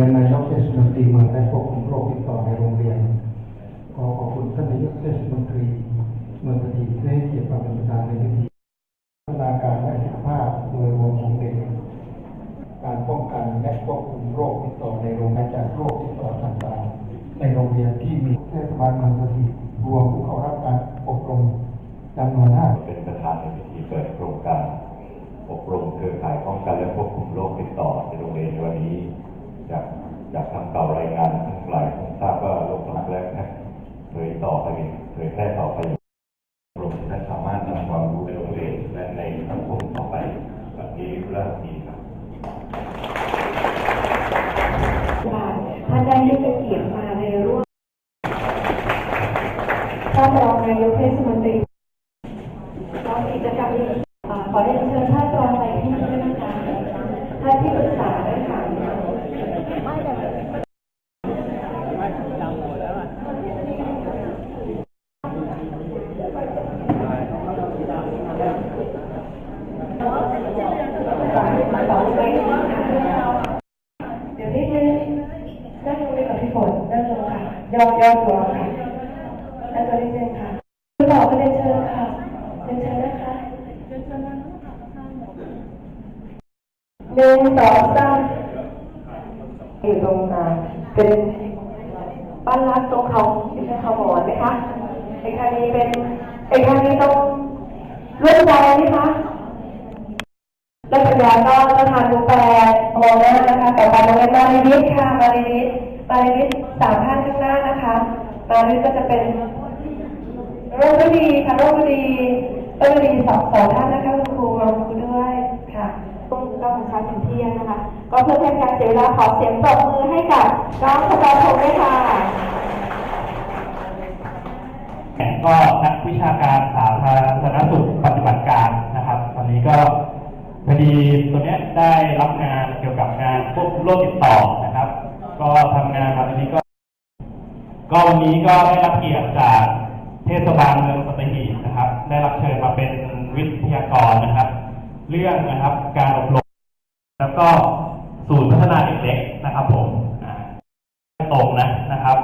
รียนนายกเทศมนตรีเมืองและควบคุมโรคติดต่อในโรงเรียน ขอขอบคุณท่านนายกเทศมนตรีเมืองปฐีที่ให้เกียรติมาเป็นประธานในพิธีพัฒนาการและสุขภาพโดยรวมของเด็ก การป้องกันและควบคุมโรคติดต่อในโรงเรียนจากโรคติดต่อต่างๆ ในโรงเรียนที่มีเทศบาลเมืองสถิตรวมผู้เข้ารับการอบรมจำนวนห้าเป็นประธานในพิธีเปิดโครงการอบรมเครือข่ายป้องกัน จากจากทางเก่ารายงานทั้งหลายคงทราบว่าโรคหลักแรกนะเผยต่อไปเผยแพร่ต่อไปอบรมและสามารถนำความรู้ในโรงเรียนและในสังคมต่อไปแบบนี้เริ่มดีครับท่านได้ให้เกียรติมาในร่วมท่านรองนายกเทศมนตรีเรากิจกรรมนี้ขอเรียนเชิญท่านรองไปที่นี่ด้วยนะคะท่านที่ปรึกษาด้วยค่ะ ยวนิดนึงนั่งลงเลยกับพี่ฝนนั่งลงค่ะย่อย่อตัวค่ะนั่งตัวนิดนึงค่ะคุณหมอก็เรียนเชิญค่ะเรียนเชิญนะคะหนึ่งสองสาม อยู่ตรงเป็นบ้านรักตรงเขาไม่ใช่เขาหมอนไหมคะไอ้ครั้งนี้เป็นไอ้ครั้งนี้ตรงรุ่นใจไหมคะและปัญญาก็ประธานดูแปรมองหน้านะคะต่อไปน้องเอ็มมาริวิทค่ะมาริวิทมาริวิทสามท่านข้างหน้านะคะมาริวิทก็จะเป็นโรคดีค่ะโรคดีโรคดีสองสองท่านนะคะ ก็เพื่อเป็นการเสียเวลาขอเสียงปรบมือให้กับน้องสตาร์ทงด้วยค่ะก็นักวิชาการสาธารณสุขปฏิบัติการนะครับ ตอนนี้ก็พอดีตัวเนี้ยได้รับงานเกี่ยวกับงานควบคุมโรคติดต่อนะครับ ก็ทำงานมาตอนนี้ก็ ก็วันนี้ก็ได้รับเกียรติจากเทศบาลเมืองสัตหีบนะครับ ได้รับเชิญมาเป็นวิทยากรนะครับ เรื่องนะครับการอบรมแล้วก็ ศูตรพัฒนาเด็กๆนะครับผมตรงนะนะครับ